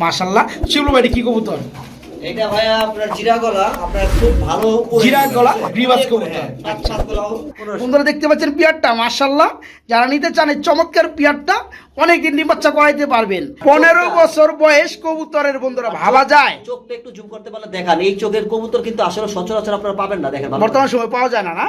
মাশাল্লাহ শিবলু ভাই কি কবুতর এটা ভাইয়া আপনার জিরা গলা আপনার খুব ভালো জিরা গলা, হ্যাঁ, হ্যাঁ, কবুতর। পাঁচ সাত গলাও পনেরো বন্ধুরা দেখতে পাচ্ছেন পিয়ারটা মাশাল্লাহ যারা নিতে চান এই চমৎকার পিয়ারটা অনেকদিন ডিম বাচ্চা করাইতে পারবেন। পনেরো বছর বয়স কবুতরের বন্ধুরা ভাবা যায়। চোখটা একটু জুম করতে পারলে দেখান। এই চোখের কবুতর কিন্তু আসলে সচরাচর আপনারা পাবেন না দেখেন বর্তমান সময় পাওয়া যায় না না।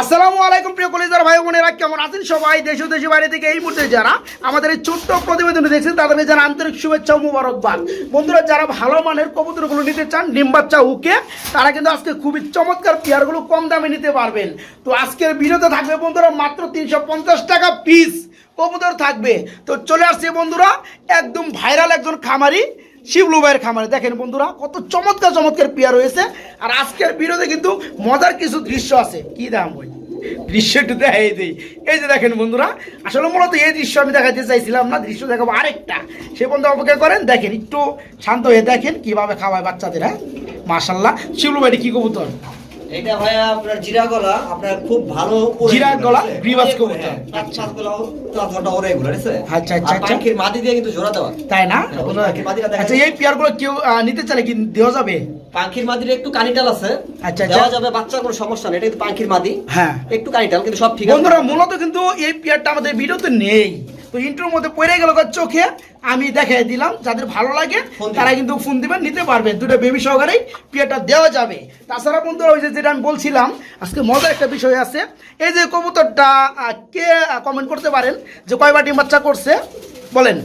আসসালামু আলাইকুম প্রিয় কলেজার ভাই বোনেরা কেমন আছেন সবাই? দেশ ও দেশের বাইরে থেকে এই মুহূর্তে যারা আমাদের এই ছোট্ট প্রতিবেদন দেখছেন তাদেরকে যারা আন্তরিক শুভেচ্ছা ও মুবারকবাদ। বন্ধুরা যারা ভালো মানের কবুতরগুলো নিতে চান ডিম বাচ্চা হুকে তারা কিন্তু আজকে খুবই চমৎকার পেয়ারগুলো কম দামে নিতে পারবেন। তো আজকের ভিডিওতে থাকবে বন্ধুরা মাত্র তিনশো পঞ্চাশ টাকা পিস কবুতর থাকবে। তো চলে আসছে বন্ধুরা, একদম ভাইরাল একজন খামারি, শিবলু ভাইয়ের খামারে। দেখেন বন্ধুরা, কত চমৎকার চমৎকার পেয়ার হয়েছে আর আজকের ভিডিওতে কিন্তু মজার কিছু দৃশ্য আছে। কি দাম ওই দৃশ্য একটু দেখাই দিই। এই যে দেখেন বন্ধুরা, আসলে মূলত এই দৃশ্য আমি দেখাতে চাইছিলাম না, দৃশ্য দেখাবো আরেকটা। সে বন্ধু অপেক্ষা করেন, দেখেন একটু শান্ত হয়ে দেখেন কীভাবে খাওয়ায় বাচ্চাদের হ্যাঁ? মাশাল্লাহ শিবলু ভাই এটা কি কবুতর? এটা ভাইয়া আপনার জিরা গলা আপনার খুব ভালো জিরা গলা? গ্রিবাস কবুতর। গলাও চলাচলটা এগুলো, আছে? আচ্ছা, আচ্ছা, আচ্ছা। পাখির মাদি দিয়ে কিন্তু জোড়া দেওয়া তাই না হ্যাঁ, আচ্ছা এই পেয়ারগুলো কেউ আহ, নিতে চাইলে কি দেওয়া যাবে পাখির মাদির একটু কানিটাল আছে আচ্ছা, আচ্ছা। দেওয়া যাবে বাচ্চার কোনো সমস্যা নেই এটা কিন্তু পাখির মাদি হ্যাঁ একটু কানিটাল কিন্তু সব ঠিক আছে বন্ধুরা মূলত কিন্তু এই পেয়ারটা আমাদের ভিডিওতে নেই তো ইন্ট্রোর মধ্যে পড়ে গেল চোখে আমি দেখাই দিলাম যাদের ভালো লাগে তারা কিন্তু ফোন দিবেন নিতে পারবে দুটো বেবি সহকারেই পিয়াটা দেওয়া যাবে। তাছাড়া বন্ধু ওই যে যেটা আমি বলছিলাম আজকে মজার একটা বিষয় আছে। এই যে কবুতরটা কে কমেন্ট করতে পারেন যে কয়বার ডিম বাচ্চা করছে বলেন।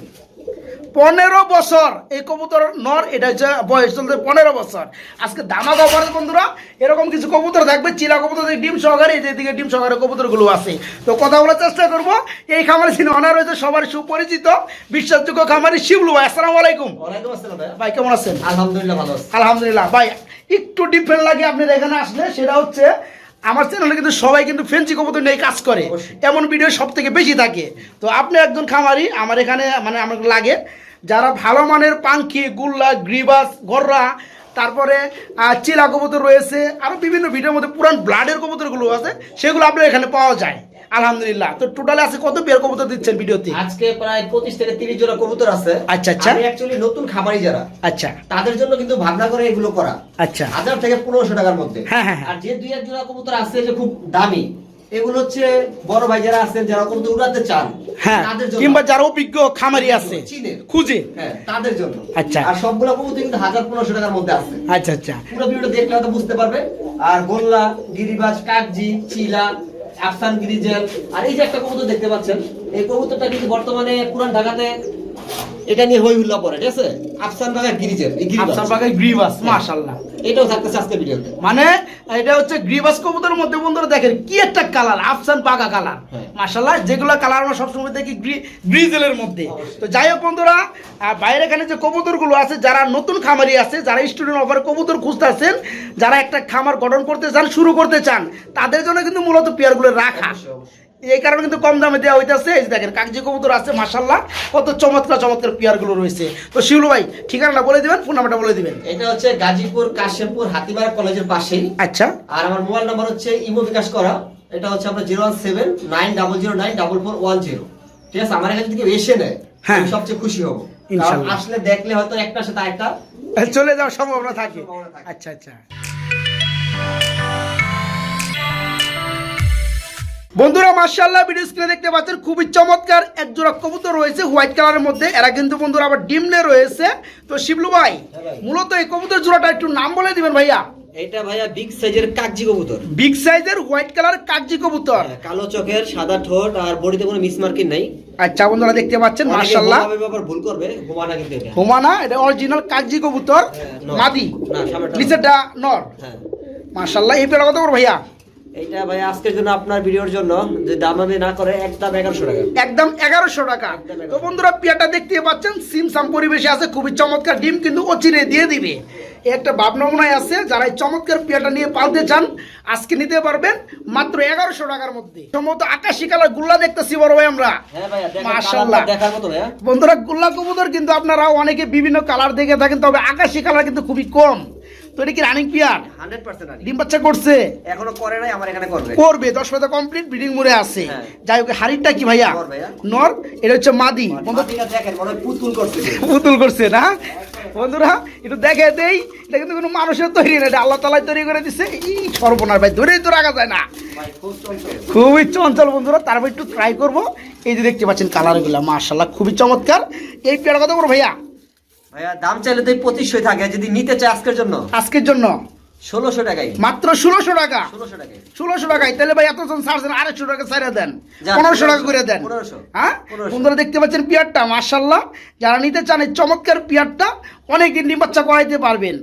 পনেরো বছর এই কবুতর নর এটা হচ্ছে বয়স চলতে পনেরো বছর। আজকে দামা কবরের বন্ধুরা এরকম কিছু কবুতর থাকবে চিলা কবুতর ডিম সহকারে এই যে এদিকে ডিম সহকারে কবুতরগুলো আছে। তো কথা বলার চেষ্টা করব এই খামারে যিনি অনার রয়েছে সবার সুপরিচিত বিশ্বাসযোগ্য খামারি শিবলু ভাই আসসালামু আলাইকুম। ভাই। কেমন আছেন? আলহামদুলিল্লাহ ভালো আছি। আলহামদুলিল্লাহ ভাই একটু ডিফারেন্ট লাগে আপনার এখানে আসলে সেটা হচ্ছে আমার চ্যানেলে কিন্তু সবাই কিন্তু ফেন্সি কবুতর নিয়ে কাজ করে। এমন ভিডিও সব থেকে বেশি থাকে। তো আপনি একজন খামারি আমার এখানে মানে আমার লাগে। যারা ভালো মানের পাঙ্খি গুল্লা গ্রিবাস গররা তারপরে চিলা কবুতর রয়েছে আরও বিভিন্ন ভিডিওর মধ্যে পুরান ব্লাডের কবুতরগুলো আছে সেগুলো আপনার এখানে পাওয়া যায়। আলহামদুলিল্লাহ। তো টোটালে আছে কত পেয়ার কবুতর দিচ্ছেন ভিডিওতে? আজকে প্রায় পঁচিশ থেকে তিরিশ জোড়া কবুতর আছে। আচ্ছা, আচ্ছা। অ্যাকচুয়ালি নতুন খামারি যারা আচ্ছা। তাদের জন্য কিন্তু ভাবনা করে এগুলো করা। আচ্ছা। হাজার থেকে পনেরোশো টাকার মধ্যে। হ্যাঁ, হ্যাঁ, হ্যাঁ। আর যে দুই এক জোড়া কবুতর আছে যে খুব দামি এগুলো হচ্ছে বড় ভাই যারা আছেন যারা কবুতর উড়াতে চান হ্যাঁ তাদের কিংবা যারা অভিজ্ঞ খামারি আছে খুঁজে। হ্যাঁ তাদের জন্য। আচ্ছা। আর সবগুলো কবুতর কিন্তু হাজার পনেরোশো টাকার মধ্যে আছে। আচ্ছা আচ্ছা। পুরো ভিডিওটা দেখলে হয়তো বুঝতে পারবে। আর গোল্লা গিরিবাজ কাকজি চিলা আফসান গ্রিজেল। আর এই যে একটা কবুতর দেখতে পাচ্ছেন, এই কবুতরটা কিন্তু বর্তমানে পুরান ঢাকাতে এটা নিয়ে হই হুল্লা পড়ে ঠিক আছে আফসান বাগা। আফসার বাগাই গ্রিবাস মাশাল্লাহ এটাও থাকতেছে আজকে ভিডিওতে মানে এটা হচ্ছে গ্রিবাস কবুতরের মধ্যে বন্ধুরা দেখেন কি একটা কালার আফসান পাকা কালার হ্যাঁ। মাশাল্লাহ যেগুলো কালার আমরা সবসময় দেখি গ্রিজেলের মধ্যে তো যাই হোক বন্ধুরা বাইরে এখানে যে কবুতরগুলো আছে যারা নতুন খামারি আছে যারা স্টুডেন্ট অফার কবুতর খুঁজতেছেন যারা একটা খামার গঠন করতে চান শুরু করতে চান তাদের জন্য কিন্তু মূলত পেয়ারগুলো রাখা। এই কারণে কিন্তু কম দামে দেওয়া হইতেছে। এই দেখেন কাগজি কবুতর আছে মাশাল্লাহ কত চমৎকার চমৎকার পেয়ারগুলো রয়েছে। তো শিউলু ভাই ঠিকানাটা বলে দিবেন ফোন নাম্বারটা বলে দিবেন। এটা হচ্ছে গাজীপুর কাশিমপুর হাতিবাড়া কলেজের পাশেই। আচ্ছা। আর আমার মোবাইল নাম্বার হচ্ছে ইমো বিকাশ করা। এটা হচ্ছে আপনার zero one seven nine double zero nine double four one zero. ঠিক আছে? আমার এখানে যদি কেউ এসে নেয় হ্যাঁ। সবচেয়ে খুশি হব। আসলে দেখলে হয়তো একটা সাথে একটা চলে যাওয়ার সম্ভাবনা থাকে। আচ্ছা আচ্ছা। বন্ধুরা মার্শাল্লাহ ভিডিও স্ক্রিনে দেখতে পাচ্ছেন খুবই চমৎকার এক জোড়া কবুতর রয়েছে হোয়াইট কালারের মধ্যে। এরা কিন্তু বন্ধুরা আবার ডিমনে রয়েছে। তো শিবলু ভাই হ্যাঁ মূলত এই কবুতর জোড়াটা একটু নাম বলে দিবেন ভাইয়া। এটা ভাইয়া বিগ সাইজের কাগজি কবুতর। বিগ সাইজের হোয়াইট কালার কাগজি কবুতর। কালো চোখের সাদা ঠোঁট আর বডিতে কোনো মিসমার্কিং নাই। আচ্ছা বন্ধুরা দেখতে পাচ্ছেন ব্যাপার ভুল করবে হুমানা কিন্তু এটা। হুমানা এটা অরিজিনাল কাগজি কবুতর হ্যাঁ। মাদি। নিচেরটা নর। হ্যাঁ। মার্শাল্লাহ এই পেয়ারা কত করে ভাইয়া? এইটা ভাইয়া আজকের জন্য আপনার ভিডিওর জন্য যে দাম আমি না করে একদম এগারোশো টাকা। একদম এগারোশো টাকা। তো বন্ধুরা পিয়াটা দেখতে পাচ্ছেন সিম সাম পরিবেশে আছে খুবই চমৎকার ডিম কিন্তু অচিরে দিয়ে দিবে। একটা আছে যারা এই চমৎকার পেয়ারটা নিয়ে পালতে চান আজকে নিতে পারবেন মাত্র এগারোশো টাকার মধ্যে। সম্ভবত আকাশি কালার গুল্লা দেখতেছি বড় ভাই আমরা। হ্যাঁ ভাইয়া বন্ধুরা গোল্লা কবুতর কিন্তু আপনারা অনেকে বিভিন্ন কালার দেখে থাকেন তবে আকাশি কালার কিন্তু খুবই কম। তো এটা কি রানিং পিয়ার হান্ড্রেড পার্সেন্ট ডিম বাচ্চা করছে। এখনও করে নাই আমার এখানে করবে। করবে দশ পাতা কমপ্লিট ব্রিডিং মোড়ে আছে। হ্যাঁ। যাই হোক হাড়িটা কি ভাইয়া? নর এটা হচ্ছে মাদি। দেখেন মনে পুতুল করছে। পুতুল করছে না? বন্ধুরা একটু দেখে দেই। এটা কিন্তু কোনো মানুষের তৈরি না এটা আল্লাহ তালাই তৈরি করে দিছে। এই সর্বনাশ ভাই ধরেই তো রাখা যায় না। খুবই চঞ্চল বন্ধুরা তারপর একটু ট্রাই করব। এই যে দেখতে পাচ্ছেন কালারগুলো মার্শাল্লাহ খুবই চমৎকার। এই পেয়ার কথা বড় ভাইয়া। ভাইয়া দাম চাইলে তো পঁচিশশো থাকে যদি নিতে চাই আজকের জন্য। আজকের জন্য? ষোলোশো মাত্র ষোলোশো টাকা? ষোলোশো টাকাই। ষোলোশো টাকায়? তাহলে ভাই এতজন ছাড়ছেন আড়াইশো টাকা ছাড়ে দেন। পনেরোশো টাকা করে দেন। হ্যাঁ? বন্ধুরা দেখতে পাচ্ছেন পিয়ারটা মার্শাল্লাহ যারা নিতে চান এই চমৎকার পিয়ারটা অনেক দিন ডিম বাচ্চা করাইতে পারবেন।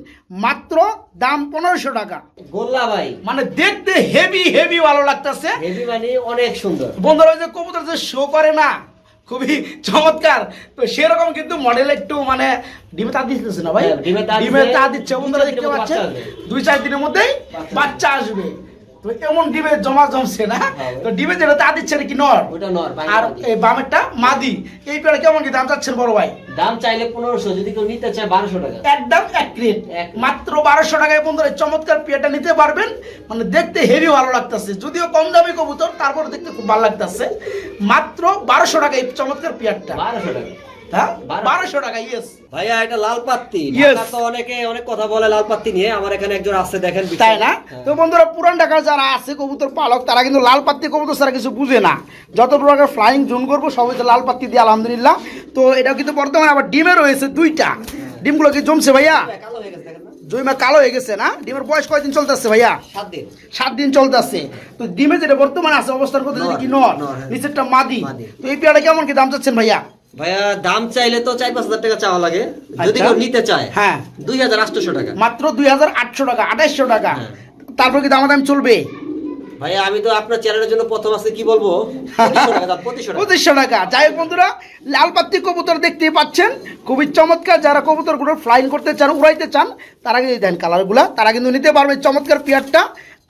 মাত্র দাম পনেরোশো টাকা। গোল্লা ভাই। মানে দেখতে হেভি হেভি ভালো লাগতেছে। হেভি মানে অনেক সুন্দর। বন্ধুরা ওই যে কবুতর যে শো করে না খুবই চমৎকার। তো সেরকম কিন্তু মডেল একটু মানে ডিমে তা দিচ্ছে না ভাই? হ্যাঁ, ডিমে তা দিচ্ছে। বন্ধুরা দেখতে পাচ্ছেন? দুই চার দিনের মধ্যেই বাচ্চা আসবে। তো এমন ডিমে জমা জমছে না? হ্যাঁ। তো ডিমে যেটা তা দিচ্ছে নাকি নর? ওটা নর ভাই আর এই বামেরটা মাদি। এই পেয়ারা কেমন কি দাম চাচ্ছেন বড় ভাই? দাম চাইলে পনেরোশো যদি কেউ নিতে চায় বারোশো টাকা। একদম এক মাত্র বারোশো টাকায় বন্ধুরা চমৎকার পেয়ারটা নিতে পারবেন। মানে দেখতে হেভি ভালো লাগতেছে। যদিও কম দামি কবুতর তারপরে দেখতে খুব ভালো লাগতেছে। মাত্র বারোশো টাকা এই চমৎকার পেয়ারটা। বারোশো টাকা। বারোশো টাকা ইয়েস ভাইয়া এটা লাল পাত্তি। তো অনেকে অনেক কথা বলে লাল পাত্তি নিয়ে। আমার এখানে একজন আছে দেখেন তাই না? হ্যাঁ। তো বন্ধুরা পুরান ঢাকার যারা আছে কবুতর পালক তারা কিন্তু লাল পাত্তি কবুতর কিছু বুঝে না। যত প্রকার ফ্লাইং জুন করব সবই তো লাল পাত্তি দিয়ে আলহামদুলিল্লাহ। তো এটা কিন্তু বর্তমানে আবার ডিমে রয়েছে দুইটা। ডিমগুলো কি জমছে ভাইয়া? হয়ে? জমিমা কালো হয়ে গেছে না? ডিমের বয়স কয়দিন চলতেছে ভাইয়া? সাত দিন। সাত দিন চলতেছে। তো ডিমে যেটা বর্তমানে আছে অবস্থার কথা যদি কি নর হ্যাঁ। নিচেরটা মাদি। তো এই পেয়ারটা কেমন কি দাম চাচ্ছেন ভাইয়া? ভাইয়া দাম চাইলে তো চার পাঁচ হাজার টাকা চাওয়া লাগে। যদি আচ্ছা। কেউ নিতে চায় হ্যাঁ। দুই হাজার আটশোশো টাকা। মাত্র দুই হাজার আটশো টাকা আঠাইশশো টাকা। হ্যাঁ। তারপর কি দামাদাম চলবে? ভাইয়া আমি তো আপনার চ্যানেলের জন্য প্রথম আছে কি বলব? পঁচিশশো টাকা যাই হোক বন্ধুরা লাল পাত্তি কবুতর দেখতেই পাচ্ছেন। খুবই চমৎকার যারা কবুতরগুলো ফ্লাইং করতে চান উড়াইতে চান তারা কিন্তু দেন কালারগুলা তারা কিন্তু নিতে পারবে চমৎকার পেয়ারটা।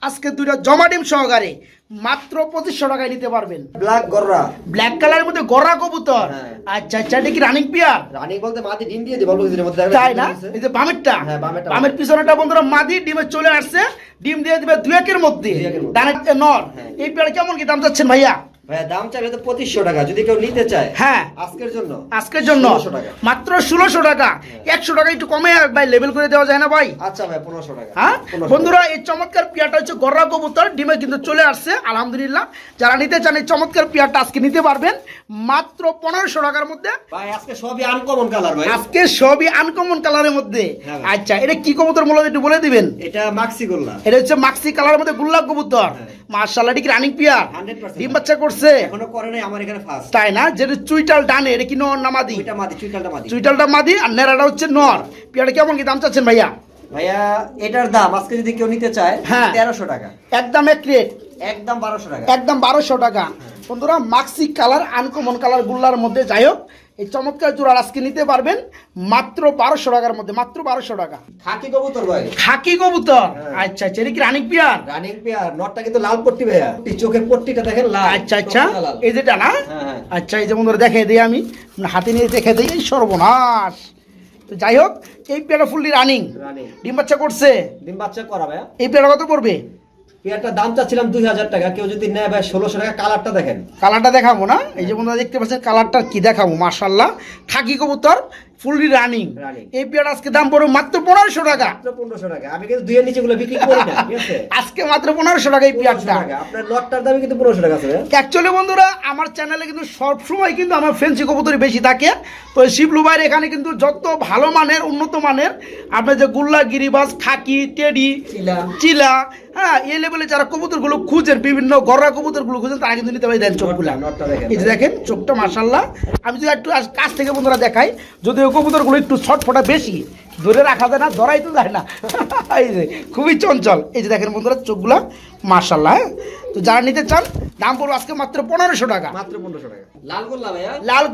আজকে দুইটা জমা ডিম সহকারে। মাত্র পঁচিশশো টাকায় নিতে পারবেন। ব্ল্যাক গররা। ব্ল্যাক কালারের মধ্যে গররা কবুতর। আচ্ছা আচ্ছা এটা কি রানিং পিয়ার রানিং বলতে মাদি ডিম দিয়ে দিই বলব কিছুদিনের মধ্যে তাই না। এই যে বামেরটা। হ্যাঁ, বামেরটা। বামের পিছনেটা বন্ধুরা মাদি ডিমে চলে আসছে। ডিম দিয়ে দিবে দুই একের মধ্যে। ডানের নর। হ্যাঁ। এই পেয়ার কেমন কি দাম চাচ্ছেন ভাইয়া? ভাইয়া দাম চাইলে তো পঁচিশশো টাকা যদি কেউ নিতে চায়। হ্যাঁ। আজকের জন্য আজকের জন্য? টাকা। মাত্র ষোলোশো টাকা। একশো টাকা একটু কমে ভাই লেভেল করে দেওয়া যায় না ভাই? আচ্ছা ভাই পনেরোশো টাকা। হ্যাঁ? বন্ধুরা এই চমৎকার পিয়াটা হচ্ছে গররা কবুতর ডিমে কিন্তু চলে আসছে আলহামদুলিল্লাহ। যারা নিতে চান এই চমৎকার পিয়াটা আজকে নিতে পারবেন। মাত্র পনেরোশো টাকার মধ্যে। ভাই আজকে সবই আনকমন কালার ভাই। আজকে সবই আনকমন কালারের মধ্যে। হ্যাঁ আচ্ছা এটা কি কবুতর মূলত একটু বলে দিবেন? এটা মাক্সি গোল্লা। এটা হচ্ছে মাক্সি কালারের মধ্যে গুল্লাব কবুতর। হ্যাঁ। মার্শাল্লাহ এটা কি রানিং পিয়ার ডিম বাচ্চা করছে। এখনও করে নাই আমার এখানে ফার্স্ট তাই না? যেটা চুইটাল ডানে এটা কি নর নামাদি ওইটা মাদি চুইটালটা মাদি। চুইটালটা মাদি আর নেড়াটা হচ্ছে নর। পেয়ারা কেমন কি দাম চাচ্ছেন ভাইয়া? ভাইয়া এটার দাম আজকে যদি কেউ নিতে চায় হ্যাঁ। তেরোশো টাকা। একদম এক রেট। একদম বারোশো টাকা। একদম বারোশো টাকা। বন্ধুরা মাক্সি কালার আনকমন কালার গুল্লার মধ্যে যাই হোক এই চমৎকার জোড়া আজকে নিতে পারবেন মাত্র বারোশো টাকার মধ্যে মাত্র বারোশো টাকা। খাকি কবুতর ভাই। খাকি কবুতর? হ্যাঁ। আচ্ছা আচ্ছা এটা কি রানিক পিয়ার? রানিং পেয়ার নটটা কিন্তু লাল পট্টি ভাইয়া। চোখের পট্টিটা দেখেন লাল। আচ্ছা আচ্ছা। এই যেটা না? হ্যাঁ, হ্যাঁ। আচ্ছা এই যে বন্ধুরা দেখে দিই আমি। হাতে নিয়ে দেখে দিই এই সর্বনাশ। তো যাই হোক এই পেয়ারা ফুললি রানিং। রানিং। ডিম বাচ্চা করছে? ডিম বাচ্চা করা ভাইয়া। এই পেয়ারা কত পড়বে? পেয়ারটার দাম চাচ্ছিলাম দুই হাজার টাকা। কেউ যদি নেয় ভাই ষোলোশো টাকা, কালারটা দেখেন। কালারটা দেখাবো না? এই যে বন্ধুরা দেখতে পাচ্ছেন কালারটা কি দেখাবো? মার্শাল্লাহ খাকি কবুতর ফুললি রানিং। এই পেয়ার আজকে দাম পড়বে মাত্র পনেরোশো টাকা। পনেরোশো টাকা। আমি কিন্তু দুইয়ের নিচে গুলো বিক্রি করি না আজকে মাত্র পনেরোশো টাকা এই পেয়ারটা। আপনার লটটার দামই কিন্তু পনেরোশো টাকা আছে অ্যাকচুয়ালি বন্ধুরা আমার চ্যানেলে কিন্তু সবসময় কিন্তু আমার ফেন্সি কবুতরই বেশি থাকে। তো শিবলু ভাইয়ের এখানে কিন্তু যত ভালো মানের উন্নত মানের আপনার যে গুল্লা গিরিবাস খাকি টেডি চিলা। হ্যাঁ এই লেভেলে যারা কবুতরগুলো খুঁজেন বিভিন্ন গররা কবুতরগুলো খুঁজেন তারা কিন্তু নিতে পারে। দেন চোখগুলা। এই যে দেখেন চোখটা মাসাল্লাহ আমি যদি একটু আজ কাছ থেকে বন্ধুরা দেখাই যদিও কবুতরগুলো একটু ছটফটা বেশি। ধরে রাখা যায় না ধরাই তো যায় না। এই যে খুবই চঞ্চল। এই যে দেখেন বন্ধুরা চোখগুলা মার্শাল্লাহ হ্যাঁ? তো যারা নিতে চান দাম পড়বে আজকে মাত্র পনেরোশো টাকা। মাত্র পনেরোশো টাকা। লাল ভাইয়া? লাল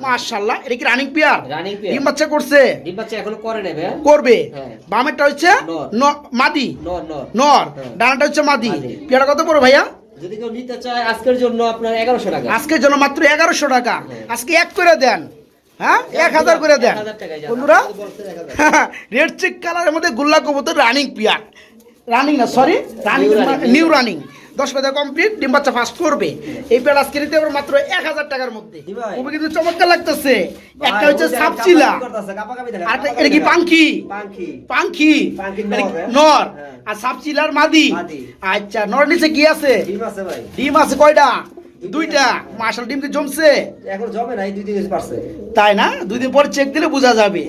মার্শাল্লাহ এটা কি রানিং পিয়ার Running পেয়ার। ডিম বাচ্চা করছে? ডিম বাচ্চা এখনও করে নেবে? করবে। হ্যাঁ। বামেরটা হচ্ছে নর। মাদি। হ্যাঁ। ডানাটা হচ্ছে মাদি। পেয়ারা কত পড়ো ভাইয়া? যদি কেউ নিতে চায় আজকের জন্য আপনার এগারোশো টাকা। আজকের জন্য মাত্র এগারোশো টাকা। আজকে এক করে দেন। হ্যাঁ? এক হাজার করে দেন। বন্ধুরা। রেড চেক কালারের মধ্যে গুল্লা কবুতর রানিং পিয়ার রানিং না সরি রানিং নিউ রানিং দশ কথা কমপ্লিট ডিম বাচ্চা ফাস্ট করবে। এই পেয়ার আজকে নিতে পারবে মাত্র এক হাজার টাকার মধ্যে। খুবই কিন্তু চমৎকার লাগতেছে। একটা হচ্ছে সাপচিলা আর এটা কি। পাঙ্কি পাঙ্কি নর, হ্যাঁ। নর। আর সাপচিলার মাদি। মাদি। আচ্ছা নর নিচে কি আছে? ডিম আছে ভাই। ডিম আছে কয়টা? দুইটা। মার্শাল ডিম কি জমছে। এখন জমে নাই দুই দিন পারছে। তাই না? দুই দিন পর চেক দিলে বোঝা যাবে।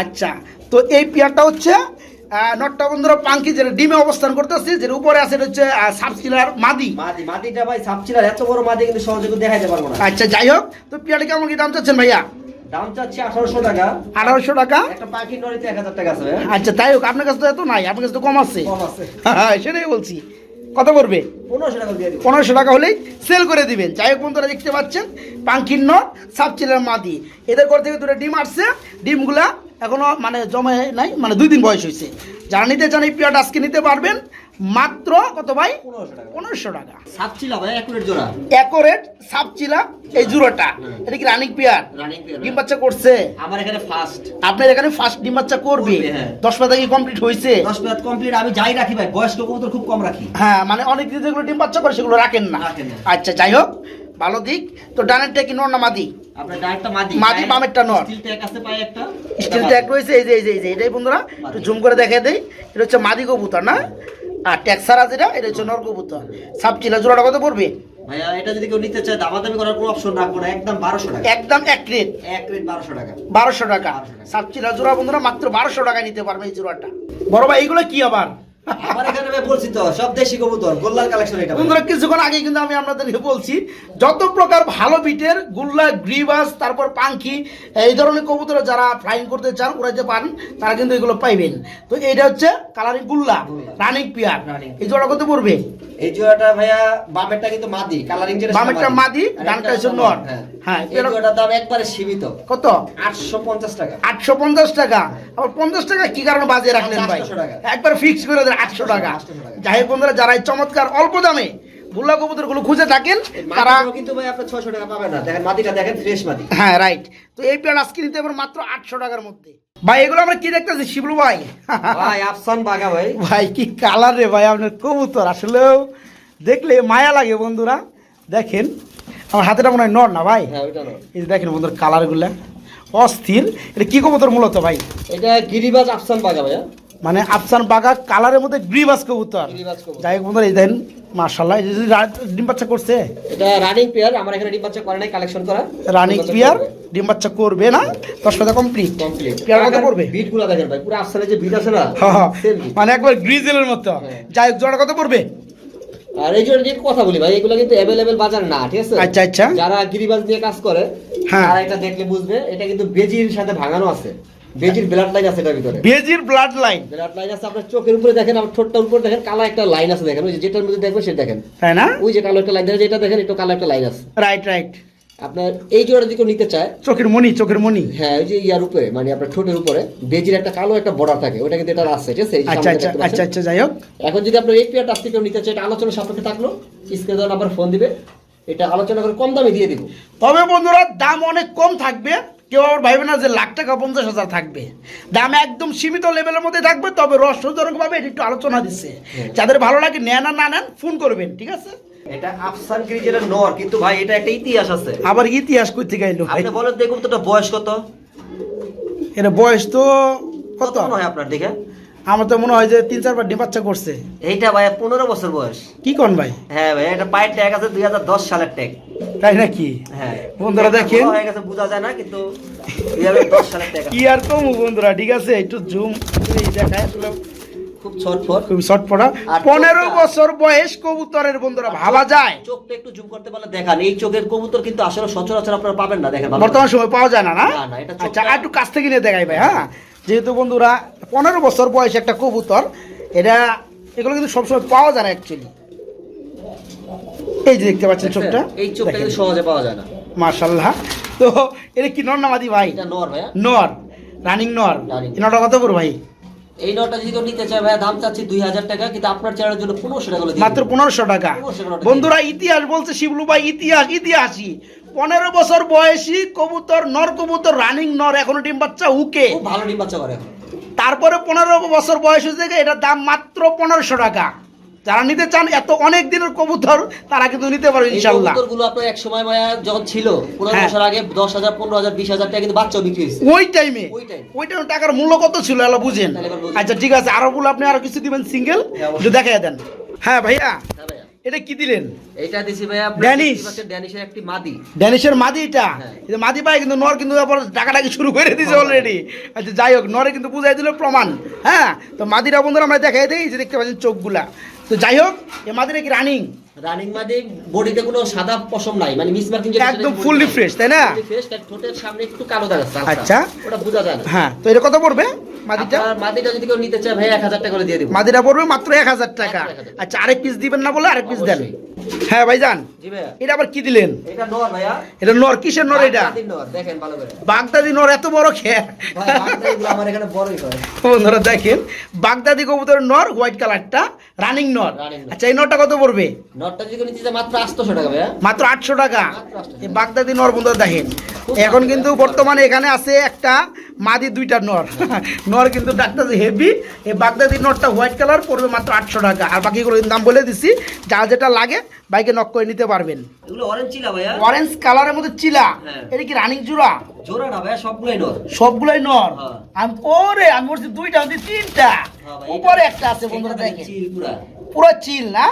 আচ্ছা তো এই পেয়ারটা হচ্ছে নটটা বন্ধুরা পাঙ্কি যেটা ডিমে অবস্থান করতেছে যেটা উপরে আছে হচ্ছে সাবসিলার মাদি। মাদি মাদিটা ভাই এত বড় মাদি কিন্তু সহজে দেখাইতে পারব না। আচ্ছা যাই হোক তো পেয়ারটা কেমন কি দাম চাচ্ছেন ভাইয়া? দাম চাচ্ছি আঠারোশো টাকা। আঠারোশো টাকা? একটা পাখি নড়িতে এক হাজার টাকা আছে আচ্ছা তাই হোক আপনার কাছে তো এত নাই আপনার কাছে তো কম আছে। কম আছে। হ্যাঁ সেটাই বলছি। কত করবে? পনেরোশো টাকা হলেই সেল করে দিবেন। যাই হোক বন্ধুরা দেখতে পাচ্ছেন? পাঙ্কির নট সাবচিলের মাদি। এদের ঘর থেকে দুটো ডিম আসছে। ডিমগুলা এখনও মানে জমে নাই মানে দুই দিন বয়স হয়েছে। যারা নিতে চান এই পিয়াটা আজকে নিতে পারবেন। মাত্র কত ভাই? পনেরোশো টাকা। সাপচিলা ভাই একুরেট জোড়া। অ্যাকোরেট সাবচিলা এই জুড়োটা। এটা কি রানিং পিয়ার? ডিম বাচ্চা করছে? আমার এখানে ফার্স্ট আপনার এখানে ফার্স্ট ডিম বাচ্চা করবে? করবে, হ্যাঁ। দশ পাতা কি কমপ্লিট হয়েছে? দশ মিনিট কমপ্লিট আমি যাই রাখি ভাই বয়স্ক কবুতর খুব কম রাখি। হ্যাঁ মানে অনেক যেগুলো ডিম বাচ্চা করে সেগুলো রাখেন না। আচ্ছা যাই হোক ভালো দিক। তো ডানেরটা কি নর না মাদি? মাদি। বামেরটা নর। স্টিল ট্যাগ স্টিল রয়েছে এই যে এই যে এই যে এটাই বন্ধুরা। একটু জুম করে দেখে দেয় এটা হচ্ছে মাদি কবুতর না? আর ট্যাক্সারা যেটা এটা হচ্ছে নরকবুতর সাবচিলা জোড়াটা কত পড়বে? ভাইয়া এটা যদি কেউ নিতে চায় দামাদামি করার কোনো অপশন রাখব না একদম বারোশো টাকা। একদম এক রেট এক রেট বারোশো টাকা। বারোশো টাকা। সাবচিলা জোড়া বন্ধুরা মাত্র বারোশো টাকায় নিতে পারবে এই জোড়াটা। বড় ভাই এইগুলো কি আবার? আমার এখানে ভাই বলছি তো সব দেশি কবুতর গোল্লার কালেকশন এটা বন্ধুরা কিছুক্ষণ আগে কিন্তু আমি আপনাদেরকে বলছি যত প্রকার ভালো বিটের গুল্লা গ্রিবাস তারপর পাঙ্খি এই ধরনের কবুতর যারা ফ্লাইং করতে চান উড়াইতে পারেন তারা কিন্তু এগুলো পাইবেন। তো এটা হচ্ছে কালারিং গুল্লা রানিং পিয়ার এই জোড়া কত পড়বে? এই জোড়াটা ভাইয়া বামেরটা কিন্তু মাদি কালারিং যেটা বামেরটা মাদি, ডানটা হচ্ছে। নর। হ্যাঁ। হ্যাঁ, এই দাম একবারে সীমিত। কত? আটশো পঞ্চাশ টাকা। আটশো পঞ্চাশ টাকা। আবার পঞ্চাশ টাকা কি কারণে বাজিয়ে রাখলেন ভাই? একবার ফিক্স করে দেন আটশো টাকা। 800 টাকা। যাই বন্ধুরা যারা এই চমৎকার অল্প দামে ভুল্লা কবুতরগুলো খুঁজে থাকেন তারা কিন্তু ভাই আপনার ছয়শো টাকা পাবেন না। দেখেন মাদিটা দেখেন ফ্রেশ মাদি। হ্যাঁ রাইট তো এই প্যাড আজকে নিতে পারবেন মাত্র আটশো টাকার মধ্যে। ভাই এগুলো আমরা কি দেখতেছি? শিবলু ভাই। ভাই আফসান বাগা ভাই। ভাই কি কালার রে ভাই আপনার কবুতর। আসলেও দেখলে মায়া লাগে বন্ধুরা। দেখেন আমার হাতেটা মনে হয় নর না ভাই? হ্যাঁ এই দেখেন বন্ধুর কালারগুলা অস্থির। এটা কি কবুতর মূলত ভাই? এটা গিরিবাজ আফসান বাগা ভাইয়া। মানে আফসান বাগা কালারের মধ্যে গ্রিবাস কবুতর। যাই হোক বন্ধুরা এই দেখেন মার্শাল্লাহ এই যে ডিম বাচ্চা করছে? এটা রানিং পেয়ার আমার এখানে ডিম বাচ্চা করে নাই কালেকশন করা। রানিং পিয়ার ডিম বাচ্চা করবে না? দশ কথা কমপ্লিট কমপ্লিট পেয়ার কত পড়বে? বিটগুলা দেখেন ভাই পুরো আফসানের যে বিট আছে না। মানে একবার গ্রিজেলের মতো। হ্যাঁ। যাই হোক জোড়া কত পড়বে? আর এই জন্য যে কথা বলি ভাই এগুলো কিন্তু অ্যাভেলেবেল বাজার না ঠিক আছে? আচ্ছা, আচ্ছা। যারা গিরিবাজ নিয়ে কাজ করে হ্যাঁ। তারা এটা দেখলে বুঝবে এটা কিন্তু বেজির সাথে ভাঙানো আছে। বেজির ব্লাড লাইন আছে এটার ভিতরে। বেজির ব্লাড লাইন ব্লাড লাইন আছে আপনার চোখের উপরে দেখেন আপনার ঠোঁটটার উপরে দেখেন কালো একটা লাইন আছে দেখেন। ওই যে যেটার মধ্যে দেখবেন সেটা দেখেন। তাই না? ওই যে কালো একটা লাইন দেখেন যেটা দেখেন এটা কালো একটা লাইন আছে। রাইট রাইট আপনার এই জোড়া যদি কেউ নিতে চায় চোখের মনি চোখের মনি হ্যাঁ ওই যে ইয়ার উপরে মানে আপনার ঠোঁটের উপরে বেজির একটা কালো একটা বর্ডার থাকে ওটা কিন্তু এটা আছে ঠিক আছে? আচ্ছা আচ্ছা আচ্ছা আচ্ছা যাই হোক। এখন যদি আপনার এই পেয়ারটা আজকে কেউ নিতে চায় এটা আলোচনা সাপেক্ষে থাকল স্ক্রিনে নাম্বার ফোন দিবে এটা আলোচনা করে কম দামে দিয়ে দিব। তবে বন্ধুরা দাম অনেক কম থাকবে। কেউ আবার ভাইবে না যে লাখ টাকা পঞ্চাশ হাজার থাকবে। দাম একদম সীমিত লেভেলের মধ্যে থাকবে তবে রসজনক ভাবে এটি একটু আলোচনা দিচ্ছে যাদের ভালো লাগে নেন আর না নেন ফোন করবেন ঠিক আছে? এটা আফসান গ্রিজের নর কিন্তু ভাই এটা একটা ইতিহাস আছে। আবার ইতিহাস করতে গেল ভাই। আপনি বলেন দেখুন তো এটা বয়স কত? এটা বয়স তো কত? কত মনে হয় আপনার দেখে আমার তো মনে হয় যে তিন চারবার ডিম বাচ্চা করছে। এইটা ভাই পনেরো বছর বয়স। কি কোন ভাই? হ্যাঁ ভাই এটা পায়ের ট্যাগ আছে দুই হাজার দশ সালের ট্যাগ। তাই নাকি? হ্যাঁ। বন্ধুরা দেখেন। হয়ে গেছে বোঝা যায় না কিন্তু দুই হাজার দশ সালের ট্যাগ কি আর কম বন্ধুরা ঠিক আছে? একটু জুম দেখায় আসলে খুব ছটফট। খুবই শর্ট পনেরো বছর বয়স কবুতরের বন্ধুরা ভাবা যায়। চোখটা একটু জুম করতে পারলে দেখান। এই চোখের কবুতর কিন্তু আসলে সচরাচর আপনারা পাবেন না দেখেন বর্তমান সময় পাওয়া যায় না আচ্ছা একটু কাছ থেকে নিয়ে দেখাই ভাই হ্যাঁ। যেহেতু বন্ধুরা পনেরো বছর বয়সে একটা কবুতর এটা এগুলো কিন্তু সবসময় পাওয়া যায় না অ্যাকচুয়ালি এই যে দেখতে পাচ্ছেন চোখটা। এই চোখটা কিন্তু সহজে পাওয়া যায় না। মার্শাল্লাহ তো এটা কি নর নামাদি ভাই? নর ভাই নর। রানিং নর। নটা কত করো ভাই? এই নটা যদি কেউ নিতে চায় দাম চাচ্ছি দুই হাজার টাকা কিন্তু আপনার চেয়ারের জন্য পনেরোশো টাকা মাত্র পনেরোশো টাকা। বন্ধুরা ইতিহাস বলছে শিবলু ভাই ইতিহাস ইতিহাসই। পনেরো বছর বয়সী কবুতর নর কবুতর রানিং নর এখনও ডিম বাচ্চা উকে। ভালো ডিম বাচ্চা করে তারপরে পনেরো বছর বয়স হয়েছে থেকে এটার দাম মাত্র পনেরোশো টাকা। যারা নিতে চান এত অনেক দিনের কবুতর তারা কিন্তু নিতে পারবে ইনশাল্লাহ কবুতরগুলো আপনার এক সময় ভাইয়া যখন ছিল পনেরো হ্যাঁ। বছর আগে দশ হাজার পনেরো হাজার বিশ হাজার টাকা কিন্তু বাচ্চাও বিক্রি হয়েছে। ওই টাইমে ওই টাইমে টাকার মূল্য কত ছিল এলো বুঝেন। আচ্ছা ঠিক আছে আরও বলে আপনি আরও কিছু দিবেন সিঙ্গেল। একটু দেখাই দেন। হ্যাঁ ভাইয়া হ্যাঁ এটা কি দিলেন? এইটা দিছি ভাইয়া আপনি ড্যানিশ। ড্যানিশের একটি মাদি। ড্যানিশের মাদি এটা? হ্যাঁ। এটা মাদি পায় কিন্তু নর কিন্তু আবার ডাকাডাকি শুরু করে দিয়েছে অলরেডি আচ্ছা যাই হোক নরে কিন্তু বুঝাই দিল প্রমাণ। হ্যাঁ তো মাদিরা বন্ধুরা আমরা দেখাই দিই যে দেখতে পাচ্ছেন চোখগুলা। তো যাই হোক এ মাদিরা কি রানিং রানিং মাদি বডিতে কোনো সাদা পশম নাই মানে মিস মার্কিং একদম ফুল রিফ্রেশ তাই না? ফ্রেশ ঠোঁটের সামনে একটু কালো দাগ আছে আচ্ছা। ওটা বোঝা যায় হ্যাঁ তো এটা কত পড়বে মাদিটা? মাদিটা যদি কেউ নিতে চায় ভাই এক হাজার টাকা করে দিয়ে দিব। মাদিরা পড়বে মাত্র এক হাজার টাকা। আচ্ছা আরেক পিস দিবেন না বলে আরেক পিস দেন। হ্যাঁ ভাইজান। জি ভাইয়া। এটা আবার কি দিলেন? এটা নর ভাইয়া। এটা নর কিসের নর এটা? বাগদাদি নর দেখেন ভালো করে। বাগদাদি নর এত বড় খেয়ে ভাই বাগদাদিগুলো আমার এখানে বড়ই হয়। বন্ধুরা দেখেন বাগদাদি কবুতরের নর হোয়াইট কালারটা রানিং নর। আচ্ছা এই নরটা কত পড়বে? নটটা যদি নিতে মাত্র আটশোশো টাকা ভাইয়া। মাত্র আটশো টাকা। এই বাগদাদি নর বন্ধুরা দেখেন। এখন কিন্তু বর্তমানে এখানে আছে একটা মাদি দুইটা নর নর কিন্তু ডাক্তার হেভি এই বাগদাদি নরটা হোয়াইট কালার পড়বে মাত্র আটশো টাকা। আর বাকিগুলো দাম বলে দিছি যা যেটা লাগে বাইকে নক করে নিতে পারবেন। অরেঞ্জ কালারের মধ্যে চিলা হ্যাঁ। এটা কি রানিং জোড়া? জোড়া না ভাইয়া সবগুলোই নর। সবগুলাই নর? হ্যাঁ। আমি ওরে আমি বলছি দুইটা বলছি তিনটা। হ্যাঁ উপরে একটা আছে বন্ধুরা দেখেন পুরা। পুরো চিল না?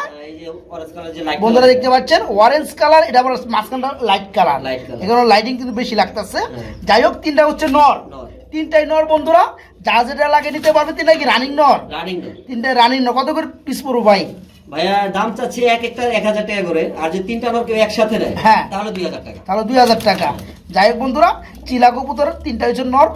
বন্ধুরা দেখতে পাচ্ছেন অরেঞ্জ কালার এটা মাঝখানটা লাইট কালার এখানে লাইটিং কিন্তু বেশি লাগতেছে। যাই হোক তিনটা হচ্ছে নর। তিনটাই নর বন্ধুরা। যা যেটা লাগে নিতে পারবে তিনটা কি রানিং নর? রানিং নর। তিনটাই রানিং নর। কত করে পিস পড়ব ভাই? ভাইয়া দাম চাচ্ছি এক একটা এক হাজার টাকা করে। আর যে তিনটা নর কেউ একসাথে নেয় হ্যাঁ। তাহলে দুই হাজার টাকা। তাহলে দুই হাজার টাকা। যাই হোক বন্ধুরা চিলা কবুতর তিনটা হচ্ছে নর।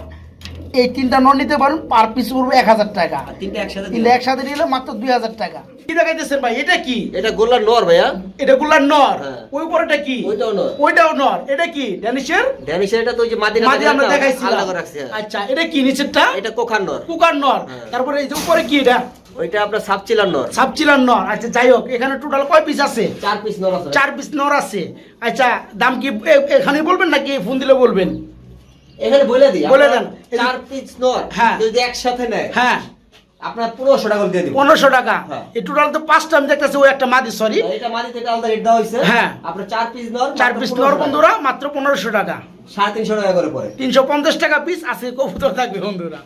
এই তিনটা নর নিতে পারেন পার পিস পড়বে এক হাজার টাকা। তিনটা একসাথে তিনটা একসাথে নিলে মাত্র দুই হাজার টাকা। কি দেখাইতেছেন ভাই এটা কি? এটা গোল্লার নর ভাইয়া। এটা গুলার নর? হ্যাঁ। ওই উপরেটা কি? ওইটাও নর। ওইটাও নর। এটা কি? ড্যানিশের? ড্যানিশের এটা তো ওই যে মাদিনা মাঝে আমরা দেখাইছিলাম। আলাদা করে রাখছি হ্যাঁ। আচ্ছা এটা কি নিচেরটা? এটা কোখান নর। কুকার নর। হ্যাঁ। তারপরে এই যে উপরে কি এটা? ওইটা আপনার সাবচিলার নর। সাবচিলার নর। আচ্ছা যাই হোক এখানে টোটাল কয় পিস আছে? চার পিস নর আছে। চার পিস নর আছে। আচ্ছা দাম কি এখানে বলবেন নাকি ফোন দিলে বলবেন? এখানে বলে দিই বলে দেন। চার পিস নর হ্যাঁ। যদি একসাথে নেয় হ্যাঁ। আপনার পনেরোশো টাকা দিয়ে দিব পনেরোশো টাকা। হ্যাঁ। এই টোটাল তো পাঁচটা আমি দেখতেছি ওই একটা মাদি সরি এটা মাদি থেকে আলাদা রেট দেওয়া হয়েছে। হ্যাঁ। আপনার চার পিস নর চার পিস 1500 নর বন্ধুরা মাত্র পনেরোশো টাকা। সাড়ে তিনশো টাকা করে পড়ে। তিনশো পঞ্চাশ টাকা পিস আছে কবুতর থাকবে বন্ধুরা।